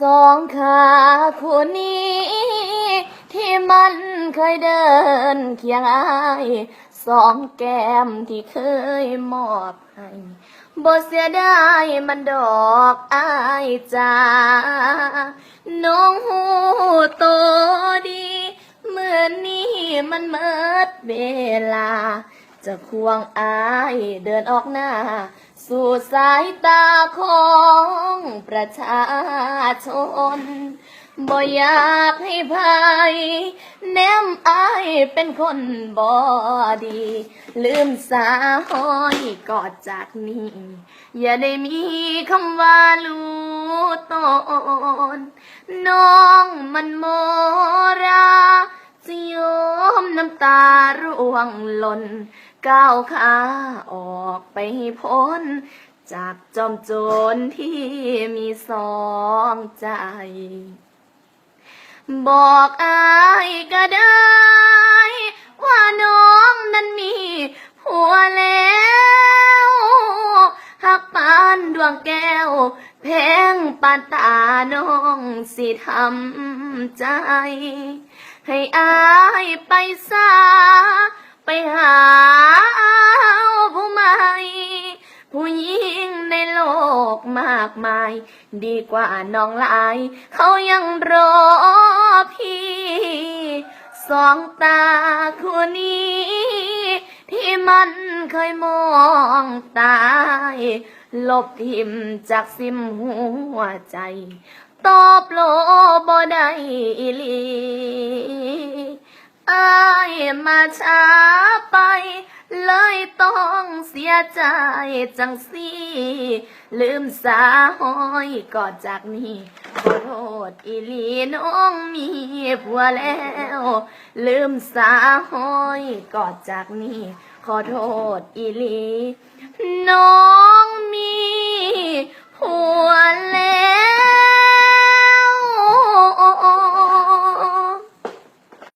สองขาคู่นี้ ที่มันเคยเดินเคียงอายสองแก้มที่เคยมอบให้บ่เสียดายมันดอกอายจ้าน้องหูโตดี เมื่อนี้มันเมิดเวลา จะควงอายเดินออกหน้าสู่ สายตาของประชาชน บ่อยากให้ภายแนมอายเป็นคนบ่ดี ลืมสาห้อยกอดจากนี้ อย่าได้มีคำว่ารู้ตนน้องมันโมราจะย น้ำตาร่วงหล่นก้าวขาออกไปพ้น จากจอมโจรที่มีสองใจ บอกอายก็ได้ วงแก้วแพงปานตาน้องสิทำใจ ให้อายไปซาไปหาผู้ใหม่ผู้หญิงในโลกมากมาย ดีกว่าน้องหลาย เขายังรอพี่ สองตาคู่นี้ ที่มันเคยมองตาย ลบทิมจากซิมหัวใจ ตอบโลบ่ได้อีลีอายมาช้าไป เลยต้องเสียใจจังสิลืมสาห้อยกอดจากนี้ขอโทษอีลีน้องมีผัวแล้ว ลืมสาห้อยกอดจากนี้ ขอโทษอีลีน้อง